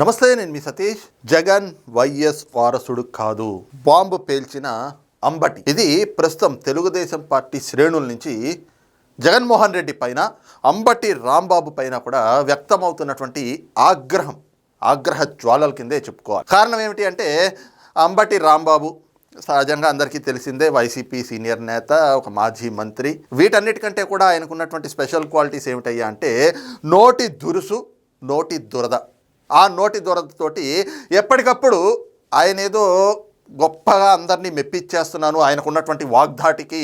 నమస్తే నేను మీ సతీష్. జగన్ వైఎస్ వారసుడు కాదు. బాంబు పేల్చిన అంబటి. ఇది ప్రస్తుతం తెలుగుదేశం పార్టీ శ్రేణుల నుంచి జగన్మోహన్ రెడ్డి పైన అంబటి రాంబాబు పైన కూడా వ్యక్తమవుతున్నటువంటి ఆగ్రహం ఆగ్రహ జ్వాలల కిందే చెప్పుకోవాలి. కారణం ఏమిటి అంటే అంబటి రాంబాబు సహజంగా అందరికీ తెలిసిందే వైసీపీ సీనియర్ నేత ఒక మాజీ మంత్రి. వీటన్నిటికంటే కూడా ఆయనకున్నటువంటి స్పెషల్ క్వాలిటీస్ ఏమిటయ్యా అంటే నోటి దురుసు నోటి దురద. ఆ నోటి దురదతోటి ఎప్పటికప్పుడు ఆయన ఏదో గొప్పగా అందరినీ మెప్పించేస్తున్నాను ఆయనకున్నటువంటి వాగ్ధాటికి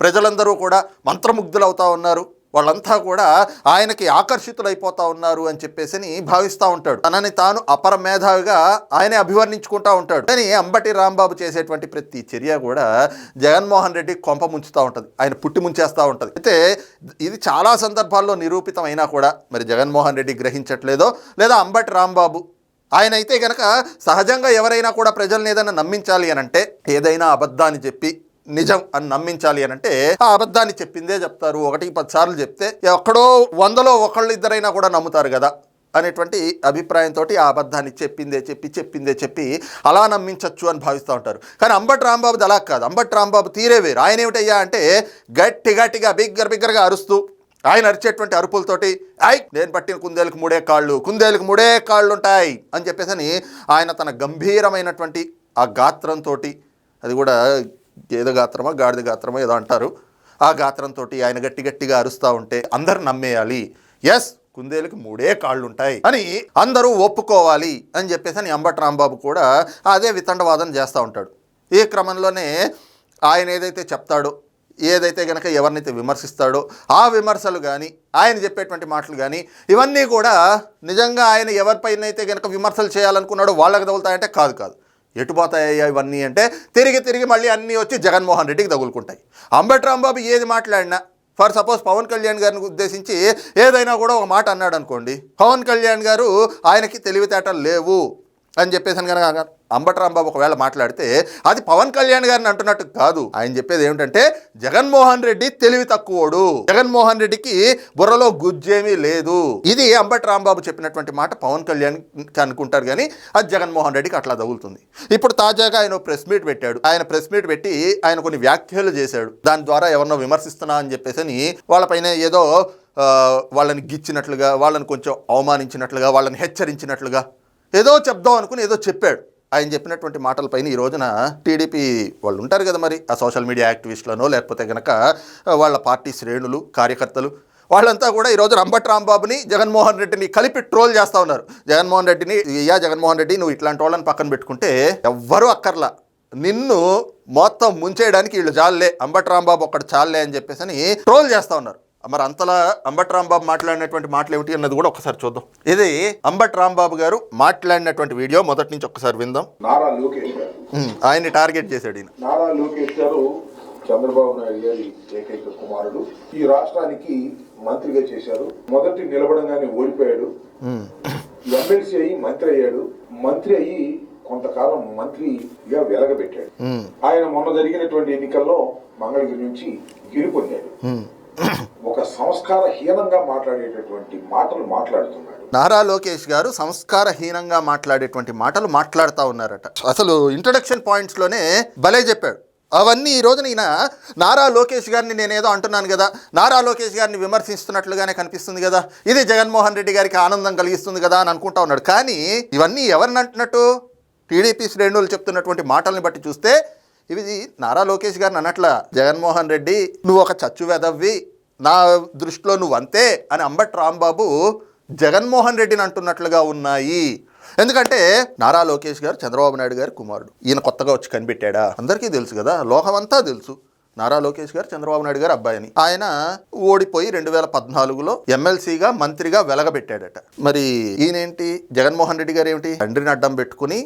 ప్రజలందరూ కూడా మంత్రముగ్ధులు అవుతా ఉన్నారు. వాళ్ళంతా కూడా ఆయనకి ఆకర్షితులైపోతా ఉన్నారు అని చెప్పేసి భావిస్తూ ఉంటాడు. తనని తాను అపర మేధావిగా ఆయనే అభివర్ణించుకుంటా ఉంటాడు. కానీ అంబటి రాంబాబు చేసేటువంటి ప్రతి చర్య కూడా జగన్మోహన్ రెడ్డి కొంప ముంచుతూ ఉంటుంది. ఆయన పుట్టి ముంచేస్తూ ఉంటుంది. అయితే ఇది చాలా సందర్భాల్లో నిరూపితం అయినా కూడా మరి జగన్మోహన్ రెడ్డి గ్రహించట్లేదో లేదా అంబటి రాంబాబు ఆయన అయితే గనక సహజంగా ఎవరైనా కూడా ప్రజల్ని ఏదైనా నమ్మించాలి అని అంటే ఏదైనా అబద్ధాన్ని చెప్పి నిజం అని నమ్మించాలి అని అంటే ఆ అబద్ధాన్ని చెప్పిందే చెప్తారు. ఒకటికి పది సార్లు చెప్తే ఎక్కడో వందలో ఒకళ్ళు ఇద్దరైనా కూడా నమ్ముతారు కదా అనేటువంటి అభిప్రాయంతో ఆ అబద్ధాన్ని చెప్పిందే చెప్పి చెప్పిందే చెప్పి అలా నమ్మించవచ్చు అని భావిస్తూ ఉంటారు. కానీ అంబట్ రాంబాబుది అలా కాదు. అంబట్ రాంబాబు తీరే వేరు. ఆయన ఏమిటయ్యా అంటే గట్టి గట్టిగా బిగ్గర బిగ్గరగా అరుస్తూ ఆయన అరిచేటువంటి అరుపులతోటి ఐ నేను పట్టిన కుందేలకు మూడే కాళ్ళు కుందేలకు మూడే కాళ్ళు ఉంటాయి అని చెప్పేసి ఆయన తన గంభీరమైనటువంటి ఆ గాత్రంతో అది కూడా గేదె గాత్రమా గాడిద గాత్రమా ఏదో అంటారు. ఆ గాత్రంతో ఆయన గట్టి గట్టిగా అరుస్తూ ఉంటే అందరు నమ్మేయాలి. ఎస్ కుందేలకు మూడే కాళ్ళు ఉంటాయి అని అందరూ ఒప్పుకోవాలి అని చెప్పేసి అని అంబట్ రాంబాబు కూడా అదే వితండవాదం చేస్తూ ఉంటాడు. ఈ క్రమంలోనే ఆయన ఏదైతే చెప్తాడో ఏదైతే గనక ఎవరినైతే విమర్శిస్తాడో ఆ విమర్శలు కానీ ఆయన చెప్పేటువంటి మాటలు కానీ ఇవన్నీ కూడా నిజంగా ఆయన ఎవరిపైనైతే అయితే గనక విమర్శలు చేయాలనుకున్నాడో వాళ్ళకి తగులుతాయంటే కాదు కాదు. ఎటు పోతాయ్యా ఇవన్నీ అంటే తిరిగి తిరిగి మళ్ళీ అన్నీ వచ్చి జగన్మోహన్ రెడ్డికి తగులుకుంటాయి. అంబటి బాబు ఏది మాట్లాడినా ఫర్ సపోజ్ పవన్ కళ్యాణ్ గారిని ఉద్దేశించి ఏదైనా కూడా ఒక మాట అన్నాడు అనుకోండి పవన్ కళ్యాణ్ గారు ఆయనకి తెలివితేటలు లేవు. అని చెప్పేసి అని కనుక అంబటరాంబాబు ఒకవేళ మాట్లాడితే అది పవన్ కళ్యాణ్ గారిని అంటున్నట్టు కాదు. ఆయన చెప్పేది ఏమిటంటే జగన్మోహన్ రెడ్డి తెలివి తక్కువోడు. జగన్మోహన్ రెడ్డికి బుర్రలో గుజ్జేమీ లేదు. ఇది అంబట రాంబాబు చెప్పినటువంటి మాట పవన్ కళ్యాణ్ అనుకుంటారు కానీ అది జగన్మోహన్ రెడ్డికి అట్లా తగులుతుంది. ఇప్పుడు తాజాగా ఆయన ప్రెస్ మీట్ పెట్టాడు. ఆయన ప్రెస్ మీట్ పెట్టి ఆయన కొన్ని వ్యాఖ్యలు చేశాడు. దాని ద్వారా ఎవరినో విమర్శిస్తున్నా అని చెప్పేసి అని వాళ్ళపైన ఏదో వాళ్ళని గిచ్చినట్లుగా వాళ్ళని కొంచెం అవమానించినట్లుగా వాళ్ళని హెచ్చరించినట్లుగా ఏదో చెప్దాం అనుకుని ఏదో చెప్పాడు. ఆయన చెప్పినటువంటి మాటలపైన ఈ రోజున టీడీపీ వాళ్ళు ఉంటారు కదా మరి ఆ సోషల్ మీడియా యాక్టివిస్టులనో లేకపోతే కనుక వాళ్ళ పార్టీ శ్రేణులు కార్యకర్తలు వాళ్ళంతా కూడా ఈ రోజు రంబట్ రాంబాబుని జగన్మోహన్ రెడ్డిని కలిపి ట్రోల్ చేస్తూ ఉన్నారు. జగన్మోహన్ రెడ్డిని అయ్యా జగన్మోహన్ రెడ్డి నువ్వు ఇట్లాంటి వాళ్ళని పక్కన పెట్టుకుంటే ఎవ్వరూ అక్కర్లా. నిన్ను మొత్తం ముంచేయడానికి వీళ్ళు చాలులే. అంబట్ రాంబాబు ఒక్కడు చాలులే అని చెప్పేసి అని ట్రోల్ చేస్తూ ఉన్నారు. మరి అంతలా అంబటి రాంబాబు మాట్లాడినటువంటి మాటలు ఏమిటి అన్నది కూడా ఒకసారి చూద్దాం. ఇది అంబటి రాంబాబు గారు మాట్లాడినటువంటి వీడియో మొదటి నుంచి ఒకసారి విందాం. నారా లోకేష్ గారు. ఆయన్ని టార్గెట్ చేశాడు ఈయన. నారా లోకేష్ గారు చంద్రబాబు నాయుడు గారి ఏకైక కుమారుడు. ఈ రాష్ట్రానికి మంత్రిగా చేశారు. మొదటి నిలబడంగానే ఓడిపోయాడు. ఎమ్మెల్సీ అయ్యి మంత్రి అయ్యాడు. మంత్రి అయ్యి కొంతకాలం మంత్రిగా వెలగబెట్టాడు. ఆయన మొన్న జరిగినటువంటి ఎన్నికల్లో మంగళగిరి నుంచి గెలుపొందాడు. ఒక సంస్కారహీనంగా మాట్లాడేటటువంటి మాటలు మాట్లాడుతున్నాడు నారా లోకేష్ గారు సంస్కారహీనంగా మాట్లాడేటువంటి మాటలు మాట్లాడుతూ ఉన్నారట. అసలు ఇంట్రడక్షన్ పాయింట్స్లోనే భలే చెప్పాడు. అవన్నీ ఈ రోజున ఈయన నారా లోకేష్ గారిని నేనేదో అంటున్నాను కదా నారా లోకేష్ గారిని విమర్శిస్తున్నట్లుగానే కనిపిస్తుంది కదా ఇది జగన్మోహన్ రెడ్డి గారికి ఆనందం కలిగిస్తుంది కదా అని అనుకుంటా ఉన్నాడు. కానీ ఇవన్నీ ఎవరిని అంటున్నట్టు? టీడీపీ శ్రేణులు చెప్తున్నటువంటి మాటల్ని బట్టి చూస్తే ఇది నారా లోకేష్ గారిని అన్నట్ల జగన్మోహన్ రెడ్డి నువ్వు ఒక చచ్చు వెదవ్వి నా దృష్టిలో నువ్వు అంతే అని అంబట్ రాంబాబు జగన్మోహన్ రెడ్డిని అంటున్నట్లుగా ఉన్నాయి. ఎందుకంటే నారా లోకేష్ గారు చంద్రబాబు నాయుడు గారి కుమారుడు. ఈయన కొత్తగా వచ్చి కనిపెట్టాడా? అందరికీ తెలుసు కదా లోకమంతా తెలుసు. నారా లోకేష్ గారు చంద్రబాబు నాయుడు గారు అబ్బాయిని. ఆయన ఓడిపోయి రెండు వేల పద్నాలుగులో ఎమ్మెల్సీగా మంత్రిగా వెలగబెట్టాడట. మరి ఈయనేంటి? జగన్మోహన్ రెడ్డి గారు ఏమిటి తండ్రిని అడ్డం పెట్టుకుని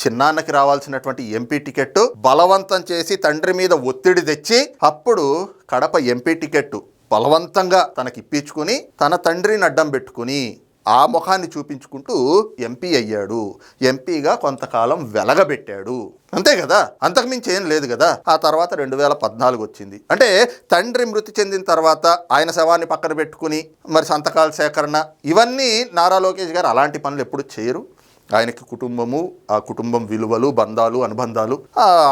చిన్నాన్నకి రావాల్సినటువంటి ఎంపీ టికెట్ బలవంతం చేసి తండ్రి మీద ఒత్తిడి తెచ్చి అప్పుడు కడప ఎంపీ టికెట్ బలవంతంగా తనకి ఇప్పించుకుని తన తండ్రిని అడ్డం పెట్టుకుని ఆ ముఖాన్ని చూపించుకుంటూ ఎంపీ అయ్యాడు. ఎంపీగా కొంతకాలం వెలగబెట్టాడు. అంతే కదా? అంతకుమించి ఏం లేదు కదా? ఆ తర్వాత రెండు వేల పద్నాలుగు వచ్చింది. అంటే తండ్రి మృతి చెందిన తర్వాత ఆయన శవాన్ని పక్కన పెట్టుకుని మరి సంతకాల సేకరణ ఇవన్నీ నారా లోకేష్ గారు అలాంటి పనులు ఎప్పుడు చేయరు. ఆయనకి కుటుంబము ఆ కుటుంబం విలువలు బంధాలు అనుబంధాలు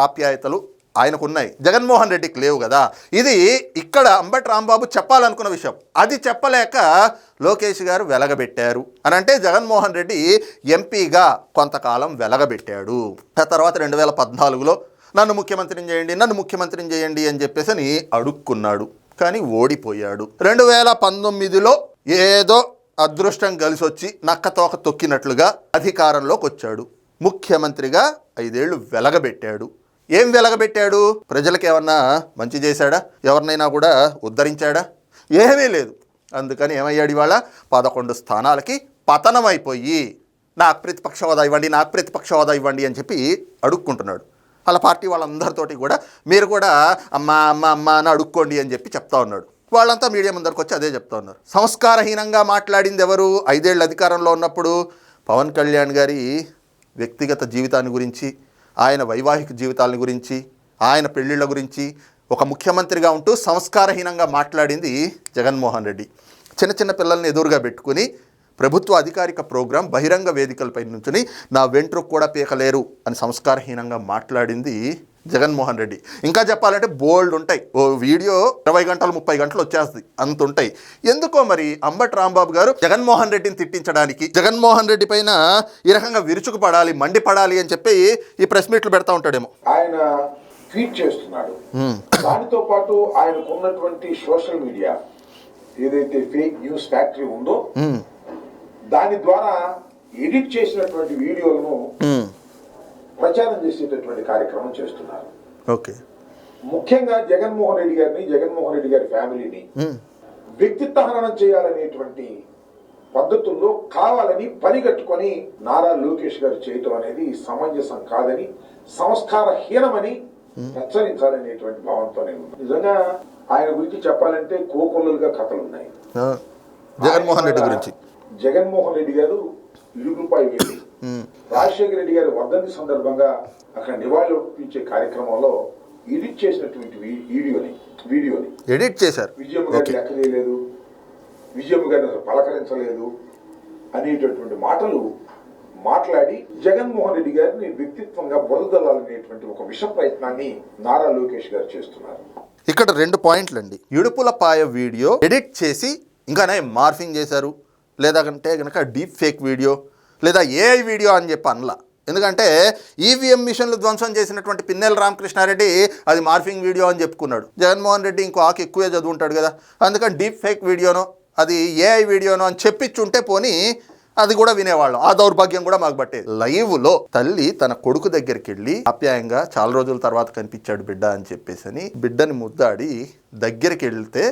ఆప్యాయతలు ఆయనకు ఉన్నాయి జగన్మోహన్ రెడ్డికి లేవు కదా. ఇది ఇక్కడ అంబటి రాంబాబు చెప్పాలనుకున్న విషయం. అది చెప్పలేక లోకేష్ గారు వెలగబెట్టారు. అని అంటే జగన్మోహన్ రెడ్డి ఎంపీగా కొంతకాలం వెలగబెట్టాడు. ఆ తర్వాత రెండు వేల పద్నాలుగులో నన్ను ముఖ్యమంత్రిని చేయండి నన్ను ముఖ్యమంత్రిని చేయండి అని చెప్పేసి అని అడుక్కున్నాడు. కానీ ఓడిపోయాడు. రెండు వేల పంతొమ్మిదిలో ఏదో అదృష్టం కలిసి వచ్చి నక్కతోక తొక్కినట్లుగా అధికారంలోకి వచ్చాడు. ముఖ్యమంత్రిగా ఐదేళ్ళు వెలగబెట్టాడు. ఏం వెలగబెట్టాడు? ప్రజలకు ఏమన్నా మంచి చేశాడా? ఎవరినైనా కూడా ఉద్ధరించాడా? ఏమీ లేదు. అందుకని ఏమయ్యాడు ఇవాళ? పదకొండు స్థానాలకి పతనమైపోయి నాకు ప్రతిపక్ష హోదా ఇవ్వండి నాకు ప్రతిపక్ష హోదా ఇవ్వండి అని చెప్పి అడుక్కుంటున్నాడు. వాళ్ళ పార్టీ వాళ్ళందరితోటి కూడా మీరు కూడా అమ్మ అమ్మ అమ్మ అని అడుక్కోండి అని చెప్పి చెప్తా ఉన్నాడు. వాళ్ళంతా మీడియా ముందరికి వచ్చి అదే చెప్తా ఉన్నారు. సంస్కారహీనంగా మాట్లాడింది ఎవరు ఐదేళ్ళు అధికారంలో ఉన్నప్పుడు పవన్ కళ్యాణ్ గారి వ్యక్తిగత జీవితాన్ని గురించి ఆయన వైవాహిక జీవితాలని గురించి ఆయన పెళ్ళిళ్ళ గురించి ఒక ముఖ్యమంత్రిగా ఉంటూ సంస్కారహీనంగా మాట్లాడింది జగన్మోహన్ రెడ్డి. చిన్న చిన్న పిల్లల్ని ఎదురుగా పెట్టుకుని ప్రభుత్వ అధికారిక ప్రోగ్రాం బహిరంగ వేదికలపై నుంచుని నా వెంట్రుకు కూడా పీకలేరు అని సంస్కారహీనంగా మాట్లాడింది జగన్మోహన్ రెడ్డి. ఇంకా చెప్పాలంటే బోల్డ్ ఉంటాయి. ఓ వీడియో ఇరవై గంటలు ముప్పై గంటలు వచ్చేస్తుంది అంత ఉంటాయి. ఎందుకో మరి అంబటి రాంబాబు గారు జగన్మోహన్ రెడ్డిని తిట్టించడానికి జగన్మోహన్ రెడ్డి పైన ఈ రకంగా విరుచుకు పడాలి మండి పడాలి అని చెప్పి ఈ ప్రెస్ మీట్లు పెడతా ఉంటాడేమో. ఆయన ట్వీట్ చేస్తున్నాడు. దానితో పాటు ఆయనకు ఉన్నటువంటి సోషల్ మీడియా ఏదైతే ఫేక్ న్యూస్ ఫ్యాక్టరీ ఉందో. దాని ద్వారా ఎడిట్ చేసినటువంటి వీడియోలను. ప్రచారం చేసేటటువంటి కార్యక్రమం చేస్తున్నారు ఓకే ముఖ్యంగా జగన్మోహన్ రెడ్డి గారిని జగన్మోహన్ రెడ్డి గారి ఫ్యామిలీని మ్మ్. వ్యక్తిత్వ హననం చేయాలనేటువంటి పద్ధతుల్లో కావాలని పనిగట్టుకొని నారా లోకేష్ గారు చేయటం అనేది సమంజసం కాదని సంస్కారహీనమని హెచ్చరించాలనేటువంటి భావంతో నేను. నిజంగా ఆయన గురించి చెప్పాలంటే కోకొల్లలుగా కథలు ఉన్నాయి జగన్మోహన్ రెడ్డి గురించి జగన్మోహన్ రెడ్డి గారు ఇరుగుపై వెళ్ళి. రాజశేఖర రెడ్డి గారి వర్ధంతి సందర్భంగా అక్కడ నివాళులు అర్పించే కార్యక్రమంలో ఎడిట్ చేసినటువంటి వీడియోని వీడియోని. ఎడిట్ చేశారు. విజయమ్మ గారిని లెక్క చేయలేదు. విజయమ్మ గారిని అసలు పలకరించలేదు అనేటటువంటి మాటలు మాట్లాడి జగన్మోహన్ రెడ్డి గారిని వ్యక్తిత్వంగా బొరదలాలనేటువంటి ఒక విష ప్రయత్నాన్ని నారా లోకేష్ గారు చేస్తున్నారు. ఇక్కడ రెండు పాయింట్లు అండి ఇడుపులపాయ వీడియో ఎడిట్ చేసి ఇంకానే మార్ఫింగ్ చేశారు. లేదా అంటే కనుక డీప్ ఫేక్ వీడియో లేదా ఏఐ వీడియో అని చెప్పి అనలా. ఎందుకంటే ఈవీఎం మిషన్లు ధ్వంసం చేసినటువంటి పిన్నెల రామకృష్ణారెడ్డి అది మార్ఫింగ్ వీడియో అని చెప్పుకున్నాడు. జగన్మోహన్ రెడ్డి ఇంకో ఆకు ఎక్కువే చదువుంటాడు కదా. అందుకని డీప్ ఫేక్ వీడియోనో అది ఏఐ వీడియోనో అని చెప్పించుంటే పోనీ అది కూడా వినేవాళ్ళం. ఆ దౌర్భాగ్యం కూడా మాకు పట్టేది. లైవ్లో తల్లి తన కొడుకు దగ్గరికి వెళ్ళి ఆప్యాయంగా చాలా రోజుల తర్వాత కనిపించాడు బిడ్డ అని చెప్పేసి అని బిడ్డని ముద్దాడి దగ్గరికి వెళ్తే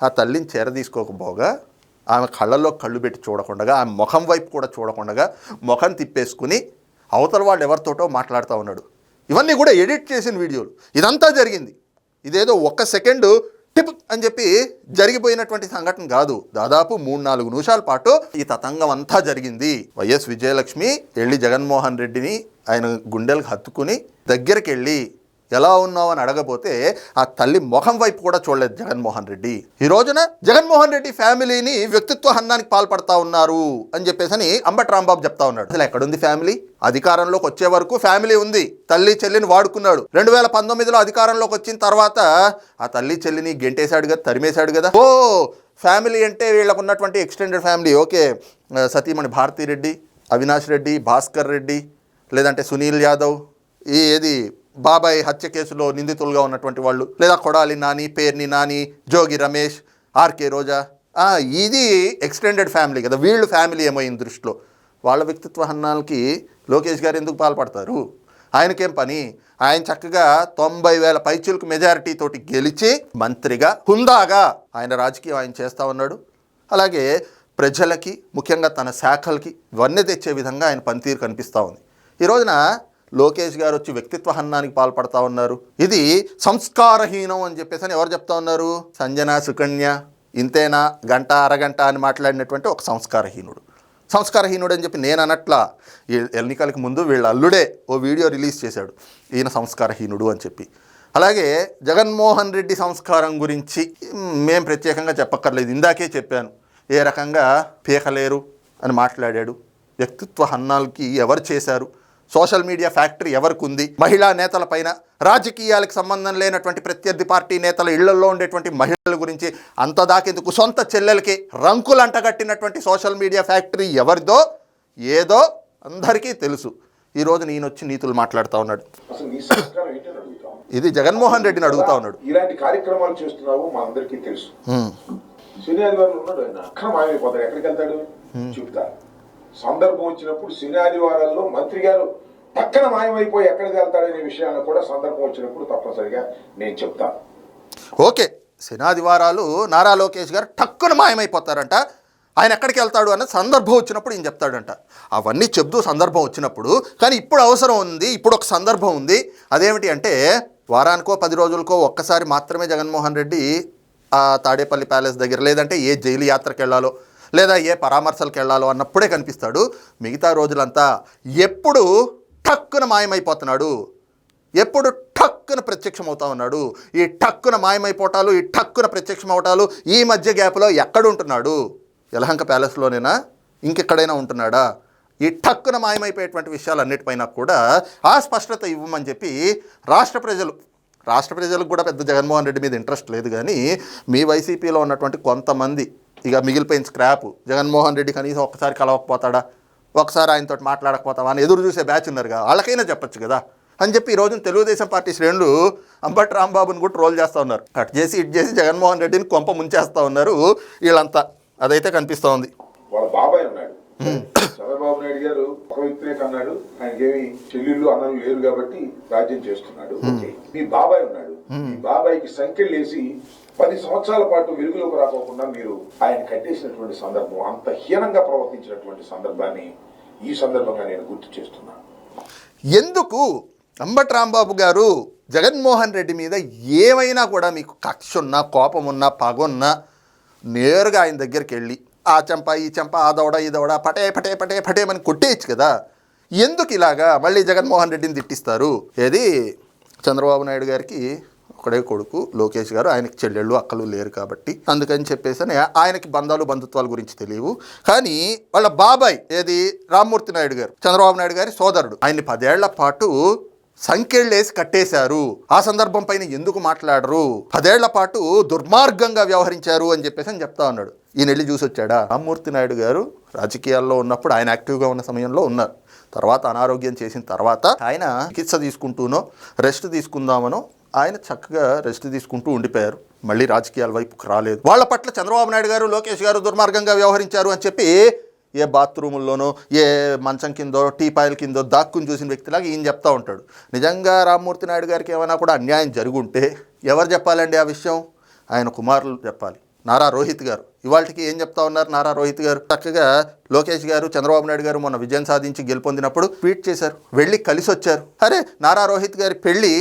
ఆ తల్లిని చేర తీసుకోకపోగా ఆమె కళ్ళల్లో కళ్ళు పెట్టి చూడకుండా ఆమె ముఖం వైపు కూడా చూడకుండా ముఖం తిప్పేసుకుని అవతల వాళ్ళు ఎవరితోటో మాట్లాడుతూ ఉన్నాడు. ఇవన్నీ కూడా ఎడిట్ చేసిన వీడియోలు. ఇదంతా జరిగింది. ఇదేదో ఒక్క సెకండ్ టిప్ అని చెప్పి జరిగిపోయినటువంటి సంఘటన కాదు. దాదాపు మూడు నాలుగు నిమిషాల పాటు ఈ తతంగం అంతా జరిగింది. వైఎస్ విజయలక్ష్మి వెళ్ళి జగన్మోహన్ రెడ్డిని ఆయన గుండెలకు హత్తుకుని దగ్గరికి వెళ్ళి ఎలా ఉన్నావు అని అడగబోతే ఆ తల్లి ముఖం వైపు కూడా చూడలేదు జగన్మోహన్ రెడ్డి. ఈ రోజున జగన్మోహన్ రెడ్డి ఫ్యామిలీని వ్యక్తిత్వ హన్నానికి పాల్పడతా ఉన్నారు అని చెప్పేసి అని అంబటి రాంబాబు చెప్తా ఉన్నాడు. అసలు ఎక్కడుంది ఫ్యామిలీ? అధికారంలోకి వచ్చే వరకు ఫ్యామిలీ ఉంది. తల్లి చెల్లిని వాడుకున్నాడు. రెండు వేల పంతొమ్మిదిలో అధికారంలోకి వచ్చిన తర్వాత ఆ తల్లి చెల్లిని గెంటేశాడు కదా తరిమేశాడు కదా? ఓ ఫ్యామిలీ అంటే వీళ్ళకు ఉన్నటువంటి ఎక్స్టెండెడ్ ఫ్యామిలీ. ఓకే సతీమణి భారతీ రెడ్డి అవినాష్ రెడ్డి భాస్కర్ రెడ్డి లేదంటే సునీల్ యాదవ్ ఈ ఏది బాబాయ్ హత్య కేసులో నిందితులుగా ఉన్నటువంటి వాళ్ళు లేదా కొడాలి నాని పేర్ని నాని జోగి రమేష్ ఆర్కే రోజా ఇది ఎక్స్టెండెడ్ ఫ్యామిలీ కదా వీళ్ళు ఫ్యామిలీ ఏమో ఈ దృష్టిలో. వాళ్ళ వ్యక్తిత్వ హన్నాలకి లోకేష్ గారు ఎందుకు పాల్పడతారు? ఆయనకేం పని? ఆయన చక్కగా తొంభై వేల పైచులకు మెజారిటీ తోటి గెలిచి మంత్రిగా హుందాగా ఆయన రాజకీయం ఆయన చేస్తూ ఉన్నాడు. అలాగే ప్రజలకి ముఖ్యంగా తన శాఖలకి వన్నె తెచ్చే విధంగా ఆయన పనితీరు కనిపిస్తూ ఉంది. ఈ రోజున లోకేష్ గారు వచ్చి వ్యక్తిత్వ హన్నానికి పాల్పడతా ఉన్నారు. ఇది సంస్కారహీనం అని చెప్పేసి అని ఎవరు చెప్తా ఉన్నారు? సంజన సుకన్య. ఇంతేనా? గంట అరగంట అని మాట్లాడినటువంటి ఒక సంస్కారహీనుడు. సంస్కారహీనుడు అని చెప్పి నేను అనట్లా ఈ ఎన్నికలకు ముందు వీళ్ళ అల్లుడే ఓ వీడియో రిలీజ్ చేశాడు. ఈయన సంస్కారహీనుడు అని చెప్పి. అలాగే జగన్మోహన్ రెడ్డి సంస్కారం గురించి మేం ప్రత్యేకంగా చెప్పక్కర్లేదు. ఇందాకే చెప్పాను. ఏ రకంగా పీకలేరు అని మాట్లాడాడు. వ్యక్తిత్వ హన్నాలకి ఎవరు చేశారు? సోషల్ మీడియా ఫ్యాక్టరీ ఎవరికి ఉంది మహిళా నేతలపైన రాజకీయాలకు సంబంధం లేనటువంటి ప్రత్యర్థి పార్టీ నేతల ఇళ్ళలో ఉండేటువంటి మహిళల గురించి అంత దాకెందుకు? సొంత చెల్లెలకి రంకులు అంటగట్టినటువంటి సోషల్ మీడియా ఫ్యాక్టరీ ఎవరిదో? ఏదో? అందరికీ తెలుసు. ఈరోజు నేను వచ్చి నీతులు మాట్లాడుతూ ఉన్నాడు. ఇది జగన్మోహన్ రెడ్డిని అడుగుతా ఉన్నాడు. ఇలాంటి కార్యక్రమాలు చేస్తున్నావు మా అందరికీ తెలుసు. ఆదివారం ఉన్నాడు ఆయన. అక్కడ మాయమైపోతాడు ఎక్కడికి వెళ్తాడు? చెప్తా. సందర్భం వచ్చినప్పుడు శని మంత్రి గారు పక్కన మాయమైపోయి ఎక్కడికి వెళ్తాడనే విషయాన్ని కూడా సందర్భం వచ్చినప్పుడు తప్పనిసరిగా నేను చెప్తాను ఓకే శనాదివారాలు నారా లోకేష్ గారు టక్కున మాయమైపోతారంట. ఆయన ఎక్కడికి వెళ్తాడు అన్న సందర్భం వచ్చినప్పుడు ఈయన చెప్తాడంట. అవన్నీ చెప్తూ సందర్భం వచ్చినప్పుడు కానీ ఇప్పుడు అవసరం ఉంది ఇప్పుడు ఒక సందర్భం ఉంది. అదేమిటి అంటే వారానికో పది రోజులకో ఒక్కసారి మాత్రమే జగన్మోహన్ రెడ్డి తాడేపల్లి ప్యాలెస్ దగ్గర లేదంటే ఏ జైలు యాత్రకు వెళ్ళాలో లేదా ఏ పరామర్శలకు వెళ్ళాలో అన్నప్పుడే కనిపిస్తాడు. మిగతా రోజులంతా ఎప్పుడు టక్కున మాయమైపోతున్నాడు. ఎప్పుడు టక్కున ప్రత్యక్షం అవుతా ఉన్నాడు. ఈ టక్కున మాయమైపోవటాలు ఈ టక్కున ప్రత్యక్షం అవటాలు ఈ మధ్య గ్యాప్లో ఎక్కడ ఉంటున్నాడు? యలహంక ప్యాలెస్లోనేనా? ఇంకెక్కడైనా ఉంటున్నాడా? ఈ టక్కున మాయమైపోయేటువంటి విషయాలన్నిటిపైన కూడా ఆ స్పష్టత ఇవ్వమని చెప్పి రాష్ట్ర ప్రజలు రాష్ట్ర ప్రజలకు కూడా పెద్ద జగన్మోహన్ రెడ్డి మీద ఇంట్రెస్ట్ లేదు కానీ మీ వైసీపీలో ఉన్నటువంటి కొంతమంది ఇక మిగిలిపోయిన స్క్రాప్ జగన్మోహన్ రెడ్డి కనీసం ఒక్కసారి కలవకపోతాడా? ఒకసారి ఆయనతో మాట్లాడకపోతావా అని ఎదురు చూసే బ్యాచ్ ఉన్నారుగా. వాళ్ళకైనా చెప్పొచ్చు కదా? అని చెప్పి ఈ రోజున తెలుగుదేశం పార్టీ శ్రేణులు అంబటి రాంబాబుని కూడా ట్రోల్ చేస్తూ ఉన్నారు. అటు చేసి ఇటు చేసి జగన్మోహన్ రెడ్డిని కొంప ముంచేస్తూ ఉన్నారు వీళ్ళంతా. అదైతే కనిపిస్తూ ఉంది. చంద్రబాబు నాయుడు గారు ఒక వ్యక్తినే కన్నాడు. ఆయనకేమి చెల్లెళ్ళు అన్నలు లేరు కాబట్టి రాజ్యం చేస్తున్నాడు. మీ బాబాయ్ ఉన్నాడు. మీ బాబాయ్కి సంఖ్యలు వేసి పది సంవత్సరాల పాటు వెలుగులోకి రాకోకుండా మీరు ఆయన కట్టేసినటువంటి సందర్భం అంత హీనంగా ప్రవర్తించినటువంటి సందర్భాన్ని ఈ సందర్భంగా నేను గుర్తు చేస్తున్నాను. ఎందుకు అంబటి రాంబాబు గారు జగన్మోహన్ రెడ్డి మీద ఏమైనా కూడా మీకు కక్ష ఉన్నా కోపం ఉన్నా పగున్నా నేరుగా ఆయన దగ్గరికి వెళ్ళి ఆ చెంప ఈ చెంప ఆ దౌడ ఈ దౌడ పటే పటే పటే పటేమని కొట్టేయచ్చు కదా. ఎందుకు ఇలాగా మళ్ళీ జగన్మోహన్ రెడ్డిని తిట్టిస్తారు? ఏది? చంద్రబాబు నాయుడు గారికి ఒకడే కొడుకు లోకేష్ గారు ఆయనకి చెల్లెళ్ళు అక్కలు లేరు కాబట్టి. అందుకని చెప్పేసి ఆయనకి బంధాలు బంధుత్వాల గురించి తెలియవు. కానీ వాళ్ళ బాబాయ్ ఏది? రామ్మూర్తి నాయుడు గారు. చంద్రబాబు నాయుడు గారి సోదరుడు. ఆయన్ని పదేళ్ళ పాటు సంకెళ్ళేసి కట్టేశారు. ఆ సందర్భం పైన ఎందుకు మాట్లాడరు? పదేళ్ళ పాటు దుర్మార్గంగా వ్యవహరించారు అని చెప్పేసి అని చెప్తా ఉన్నాడు. ఈయన వెళ్ళి చూసి వచ్చాడా రామ్మూర్తి నాయుడు గారు రాజకీయాల్లో ఉన్నప్పుడు ఆయన యాక్టివ్గా ఉన్న సమయంలో ఉన్నారు. తర్వాత అనారోగ్యం చేసిన తర్వాత ఆయన చికిత్స తీసుకుంటూనో రెస్ట్ తీసుకుందామనో ఆయన చక్కగా రెస్ట్ తీసుకుంటూ ఉండిపోయారు. మళ్ళీ రాజకీయాల వైపుకు రాలేదు. వాళ్ళ పట్ల చంద్రబాబు నాయుడు గారు లోకేష్ గారు దుర్మార్గంగా వ్యవహరించారు అని చెప్పి ఏ బాత్రూముల్లోనో ఏ మంచం కిందో టీపాయిల కిందో దాక్కుని చూసిన వ్యక్తిలాగా ఈయన చెప్తా ఉంటాడు. నిజంగా రామ్మూర్తి నాయుడు గారికి ఏమైనా కూడా అన్యాయం జరుగుంటే ఎవరు చెప్పాలండి ఆ విషయం? ఆయన కుమారులు చెప్పాలి. నారా రోహిత్ గారు. ఇవాళకి ఏం చెప్తా ఉన్నారు నారా రోహిత్ గారు? చక్కగా లోకేష్ గారు చంద్రబాబు నాయుడు గారు మొన్న విజయం సాధించి గెలుపొందినప్పుడు ట్వీట్ చేశారు. వెళ్ళి కలిసి వచ్చారు అరే నారా రోహిత్ గారి పెళ్ళి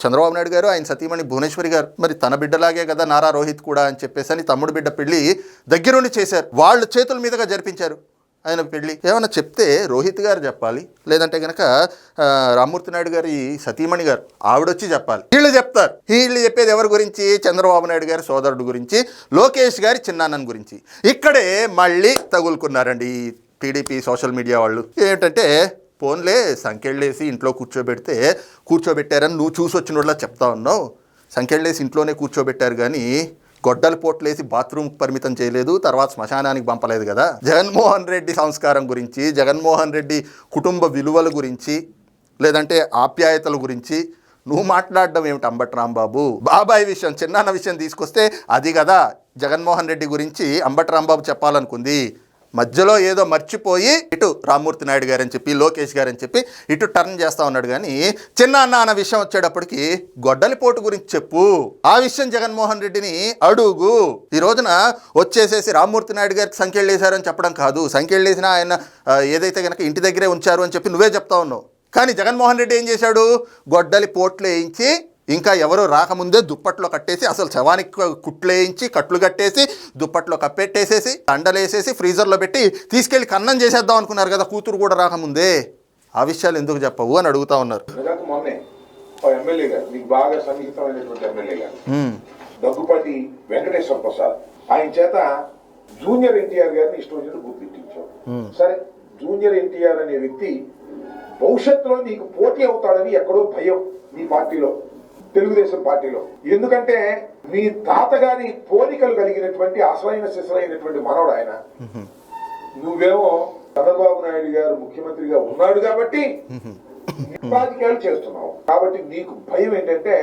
చంద్రబాబు నాయుడు గారు ఆయన సతీమణి భువనేశ్వరి గారు. మరి తన బిడ్డలాగే కదా నారా రోహిత్ కూడా అని చెప్పేసి అని తమ్ముడు బిడ్డ పెళ్ళి దగ్గరుండి చేశారు. వాళ్ళు చేతుల మీదుగా జరిపించారు. ఆయన పెళ్ళి. ఏమైనా చెప్తే రోహిత్ గారు చెప్పాలి. లేదంటే కనుక రామ్మూర్తి నాయుడు గారి సతీమణి గారు ఆవిడొచ్చి చెప్పాలి. వీళ్ళు చెప్తారు. వీళ్ళు చెప్పేది ఎవరి గురించి? చంద్రబాబు నాయుడు గారి సోదరుడు గురించి లోకేష్ గారి చిన్నాన్నన్ గురించి. ఇక్కడే మళ్ళీ తగులుకున్నారండి టీడీపీ సోషల్ మీడియా వాళ్ళు. ఏంటంటే ఫోన్లే సంకెళ్ళేసి ఇంట్లో కూర్చోబెడితే కూర్చోబెట్టారని నువ్వు చూసి వచ్చిన వాళ్ళ చెప్తా ఉన్నావు. సంకెళ్ళేసి ఇంట్లోనే కూర్చోబెట్టారు కానీ గొడ్డల పోట్లేసి బాత్రూమ్ పరిమితం చేయలేదు తర్వాత శ్మశానానికి పంపలేదు కదా. జగన్మోహన్ రెడ్డి సంస్కారం గురించి జగన్మోహన్ రెడ్డి కుటుంబ విలువల గురించి లేదంటే ఆప్యాయతల గురించి నువ్వు మాట్లాడడం ఏమిటి అంబట్ రాంబాబు? బాబాయ్ విషయం చిన్నాన్న విషయం తీసుకొస్తే అది కదా జగన్మోహన్ రెడ్డి గురించి అంబట్ రాంబాబు చెప్పాలనుకుంది. మధ్యలో ఏదో మర్చిపోయి ఇటు రామ్మూర్తి నాయుడు గారని చెప్పి లోకేష్ గారని చెప్పి ఇటు టర్న్ చేస్తా ఉన్నాడు. కానీ చిన్న అన్న అన్న విషయం వచ్చేటప్పటికి గొడ్డలిపోటు గురించి చెప్పు. ఆ విషయం జగన్మోహన్ రెడ్డిని అడుగు. ఈ రోజున వచ్చేసేసి రామ్మూర్తి నాయుడు గారికి సంఖ్యలు వేశారని చెప్పడం కాదు. సంఖ్యలు వేసినా ఆయన ఏదైతే కనుక ఇంటి దగ్గరే ఉంచారు అని చెప్పి నువ్వే చెప్తా ఉన్నావు. కానీ జగన్మోహన్ రెడ్డి ఏం చేశాడు? గొడ్డలి పోట్లు వేయించి ఇంకా ఎవరు రాకముందే దుప్పట్లో కట్టేసి అసలు శవానికి కుట్లేయించి కట్లు కట్టేసి దుప్పట్లో కప్పెట్టేసేసి దండలేసేసి ఫ్రీజర్లో పెట్టి తీసుకెళ్ళి కన్నం చేసేద్దాం అనుకున్నారు కదా కూతురు కూడా రాకముందే. ఆ విషయాలు ఎందుకు చెప్పవు అని అడుగుతా ఉన్నారు. దగ్గుపాటి వెంకటేశ్వర ప్రసాద్ ఆయన చేత జూనియర్ ఎన్టీఆర్ గారిని ఇష్టం వచ్చినట్టు సరే జూనియర్ ఎన్టీఆర్ అనే వ్యక్తి భవిష్యత్తులో నీకు పోటీ అవుతాడని ఎక్కడో భయం మీ పార్టీలో. తెలుగుదేశం పార్టీలో. ఎందుకంటే మీ తాతగారి పోలికలు కలిగినటువంటి అసలైన శిశులైనటువంటి మనవడు ఆయన. నువ్వేమో చంద్రబాబు నాయుడు గారు ముఖ్యమంత్రిగా ఉన్నాడు కాబట్టి రాజకీయాలు చేస్తున్నావు. కాబట్టి నీకు భయం ఏంటంటే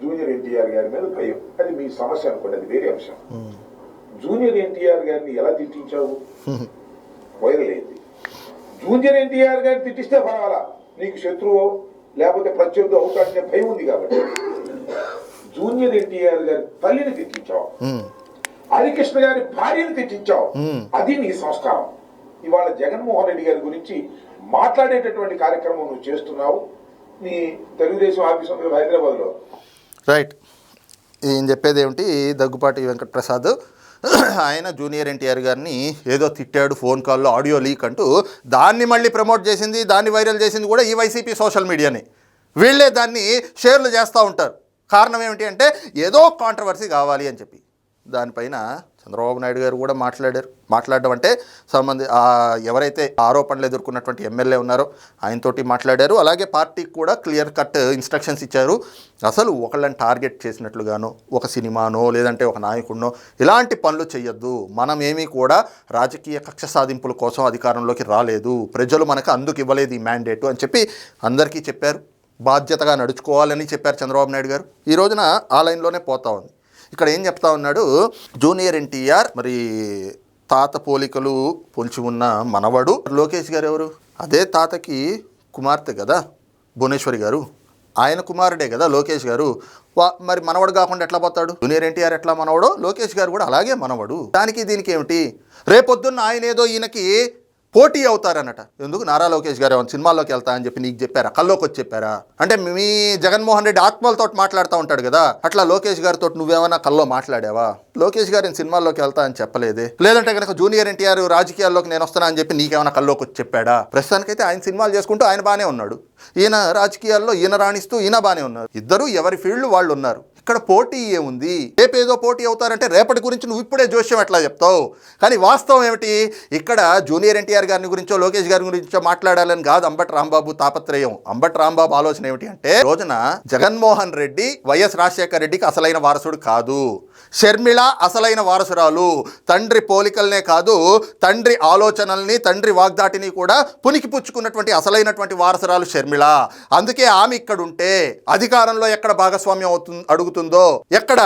జూనియర్ ఎన్టీఆర్ గారి మీద భయం. అది మీ సమస్య అనుకోండి అది వేరే అంశం. జూనియర్ ఎన్టీఆర్ గారిని ఎలా తిట్టించావు? వైరల్ అయింది. జూనియర్ ఎన్టీఆర్ గారిని తిట్టిస్తే పర్వాలా? నీకు శత్రువు? లేకపోతే ప్రత్యర్థి అవుతాడనే భయం ఉంది కాబట్టి జూనియర్ ఎన్టీఆర్ గారి తల్లిని ఉమ్, హరికృష్ణ గారి భార్యను మ్మ్. అది నీ సంస్కారం. ఇవాళ జగన్మోహన్ రెడ్డి గారి గురించి మాట్లాడేటటువంటి కార్యక్రమం నువ్వు చేస్తున్నావు. నీ తెలుగుదేశం ఆఫీస్ ఉంది హైదరాబాద్లో రైట్. ఈయన చెప్పేది ఏమిటి? దగ్గుపాటి వెంకటప్రసాద్. ఆయన జూనియర్ ఎన్టీఆర్ గారిని ఏదో తిట్టాడు ఫోన్ కాల్లో ఆడియో లీక్ అంటూ దాన్ని మళ్ళీ ప్రమోట్ చేసింది దాన్ని వైరల్ చేసింది కూడా ఈ వైసీపీ సోషల్ మీడియాని. వీళ్ళే దాన్ని షేర్లు చేస్తూ ఉంటారు. కారణం ఏమిటి అంటే ఏదో కాంట్రవర్సీ కావాలి అని చెప్పి. దానిపైన చంద్రబాబు నాయుడు గారు కూడా మాట్లాడారు. మాట్లాడడం అంటే సంబంధి ఎవరైతే ఆరోపణలు ఎదుర్కొన్నటువంటి ఎమ్మెల్యే ఉన్నారో ఆయనతోటి మాట్లాడారు. అలాగే పార్టీకి కూడా క్లియర్ కట్ ఇన్స్ట్రక్షన్స్ ఇచ్చారు. అసలు ఒకళ్ళని టార్గెట్ చేసినట్లుగానో ఒక సినిమానో లేదంటే ఒక నాయకుడినో ఇలాంటి పనులు చేయొద్దు మనం ఏమీ కూడా రాజకీయ కక్ష సాధింపుల కోసం అధికారంలోకి రాలేదు. ప్రజలు మనకు అందుకు ఇవ్వలేదు ఈ మ్యాండేటు అని చెప్పి అందరికీ చెప్పారు. బాధ్యతగా నడుచుకోవాలని చెప్పారు చంద్రబాబు నాయుడు గారు. ఈ రోజున ఆ లైన్లోనే పోతా ఉంది. ఇక్కడ ఏం చెప్తా ఉన్నాడు? జూనియర్ ఎన్టీఆర్ మరి తాత పోలికలు పొలిచి ఉన్న మనవడు. లోకేష్ గారు ఎవరు? అదే తాతకి కుమార్తె కదా భువనేశ్వరి గారు. ఆయన కుమారుడే కదా లోకేష్ గారు. వా మరి మనవడు కాకుండా ఎట్లా పోతాడు? జూనియర్ ఎన్టీఆర్ ఎట్లా మనవడో? లోకేష్ గారు కూడా అలాగే మనవడు. దానికి దీనికి ఏమిటి? రేపొద్దున్న ఆయన ఏదో ఈయనకి పోటీ అవుతారనట ఎందుకు? నారా లోకేష్ గారు ఏమైనా సినిమాల్లోకి వెళ్తా అని చెప్పి నీకు చెప్పారా? కల్లోకి వచ్చి చెప్పారా? అంటే మీ జగన్మోహన్ రెడ్డి ఆత్మలతో మాట్లాడుతూ ఉంటాడు కదా. అట్లా లోకేష్ గారితో నువ్వేమైనా కల్లో మాట్లాడావా? లోకేష్ గారిని సినిమాల్లోకి వెళ్తా అని చెప్పలేదే. లేదంటే కనుక జూనియర్ ఎన్టీఆర్ రాజకీయాల్లోకి నేను వస్తానని అని చెప్పి నీకేమైనా కల్లోకి వచ్చి చెప్పాడా? ప్రస్తుతానికైతే ఆయన సినిమాలు చేసుకుంటూ ఆయన బాగానే ఉన్నాడు. ఈయన రాజకీయాల్లో ఈయన రాణిస్తూ ఈయన బాగానే ఉన్నారు. ఇద్దరు ఎవరి ఫీల్డ్ వాళ్ళు ఉన్నారు. ఇక్కడ పోటీ ఏముంది? రేపు ఏదో పోటీ అవుతారంటే రేపటి గురించి నువ్వు ఇప్పుడే జోష్యం ఎట్లా చెప్తావు? కానీ వాస్తవం ఏమిటి? ఇక్కడ జూనియర్ ఎన్టీఆర్ గారిని గురించో లోకేష్ గారి గురించో మాట్లాడాలని కాదు అంబట్ రాంబాబు తాపత్రయం. అంబట్ రాంబాబు ఆలోచన ఏమిటి అంటే రోజున జగన్మోహన్ రెడ్డి వైఎస్ రాజశేఖర రెడ్డికి అసలైన వారసుడు కాదు. షర్మిళ అసలైన వారసురాలు. తండ్రి పోలికల్నే కాదు తండ్రి ఆలోచనల్ని తండ్రి వాగ్దాటిని కూడా పునికి పుచ్చుకున్నటువంటి అసలైనటువంటి వారసురాలు షర్మిళ అందుకే ఆమె ఇక్కడుంటే అధికారంలో ఎక్కడ భాగస్వామ్యం అవుతుంది అడుగు జరుగుతుందో ఎక్కడ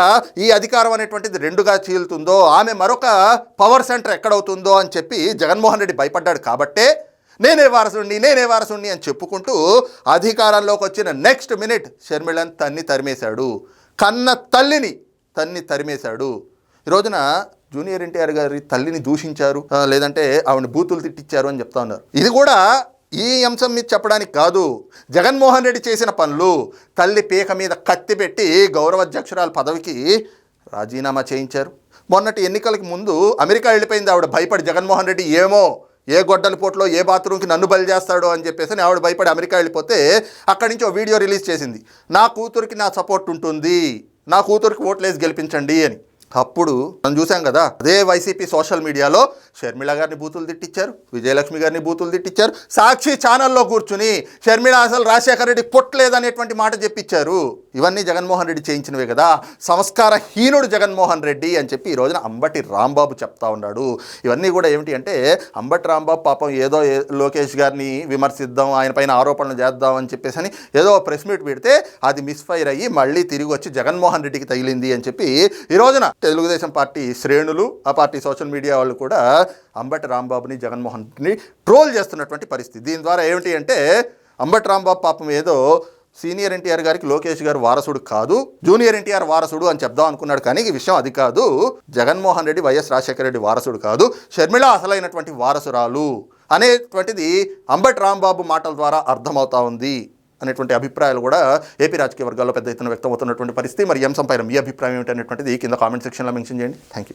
ఈ అధికారం అనేటువంటిది రెండుగా చీలుతుందో ఆమె మరొక పవర్ సెంటర్ ఎక్కడవుతుందో అని చెప్పి జగన్మోహన్ రెడ్డి భయపడ్డాడు కాబట్టే నేనే వారసుడిని నేనే వారసుడిని అని చెప్పుకుంటూ అధికారంలోకి వచ్చిన నెక్స్ట్ మినిట్ షర్మిళన్ తన్ని తరిమేశాడు. కన్న తల్లిని తన్ని తరిమేశాడు. ఈ రోజున జూనియర్ ఎన్టీఆర్ గారి తల్లిని దూషించారు. లేదంటే ఆవిడ బూతులు తిట్టించారు అని చెప్తా ఉన్నారు. ఇది కూడా ఈ అంశం మీద చెప్పడానికి కాదు జగన్మోహన్ రెడ్డి చేసిన పనులు తల్లి పీక మీద కత్తి పెట్టి గౌరవాధ్యక్షురాల పదవికి రాజీనామా చేయించారు. మొన్నటి ఎన్నికలకు ముందు అమెరికా వెళ్ళిపోయింది. ఆవిడ భయపడి జగన్మోహన్ రెడ్డి ఏమో ఏ గొడ్డల పోట్లో ఏ బాత్రూమ్కి నన్ను బలి చేస్తాడో అని చెప్పేసి ఆవిడ భయపడి అమెరికా వెళ్ళిపోతే అక్కడి నుంచి ఓ వీడియో రిలీజ్ చేసింది. నా కూతురికి నా సపోర్ట్ ఉంటుంది. నా కూతురికి ఓట్లేసి గెలిపించండి అని. అప్పుడు మనం చూసాం కదా అదే వైసీపీ సోషల్ మీడియాలో షర్మిళ గారిని బూతులు తిట్టించారు విజయలక్ష్మి గారిని బూతులు తిట్టించారు సాక్షి ఛానల్లో కూర్చుని షర్మిళ అసలు రాజశేఖర రెడ్డి పొట్టలేదనేటువంటి మాట చెప్పించారు ఇవన్నీ జగన్మోహన్ రెడ్డి చేయించినవే కదా సంస్కార హీనుడు జగన్మోహన్ రెడ్డి అని చెప్పి ఈ రోజున అంబటి రాంబాబు చెప్తా ఉన్నాడు. ఇవన్నీ కూడా ఏమిటి అంటే అంబటి రాంబాబు పాపం ఏదో లోకేష్ గారిని విమర్శిద్దాం ఆయన పైన ఆరోపణలు చేద్దాం అని చెప్పేసి అని ఏదో ప్రెస్ మీట్ పెడితే అది మిస్ఫైర్ అయ్యి మళ్ళీ తిరిగి వచ్చి జగన్మోహన్ రెడ్డికి తగిలింది అని చెప్పి ఈ రోజున తెలుగుదేశం పార్టీ శ్రేణులు ఆ పార్టీ సోషల్ మీడియా వాళ్ళు కూడా అంబటి రాంబాబుని జగన్మోహన్ రెడ్డిని ట్రోల్ చేస్తున్నటువంటి పరిస్థితి. దీని ద్వారా ఏమిటి అంటే అంబటి రాంబాబు పాపం ఏదో సీనియర్ ఎన్టీఆర్ గారికి లోకేష్ గారు వారసుడు కాదు జూనియర్ ఎన్టీఆర్ వారసుడు అని చెప్దాం అనుకున్నాడు కానీ ఈ విషయం అది కాదు. జగన్మోహన్ రెడ్డి వైఎస్ రాజశేఖర రెడ్డి వారసుడు కాదు. షర్మిళ అసలైనటువంటి వారసురాలు అనేటువంటిది అంబటి రాంబాబు మాటల ద్వారా అర్థమవుతా ఉంది. అనేటువంటి అభిప్రాయాలు కూడా ఏపీ రాజకీయ వర్గాల్లో పెద్ద ఎత్తున వ్యక్తం అవుతున్నటువంటి పరిస్థితి. మరి ఎం అంశంపైన మీ అభిప్రాయం ఏంటనేటువంటిది కింద కామెంట్ సెక్షన్లో మెన్షన్ చేయండి. Thank you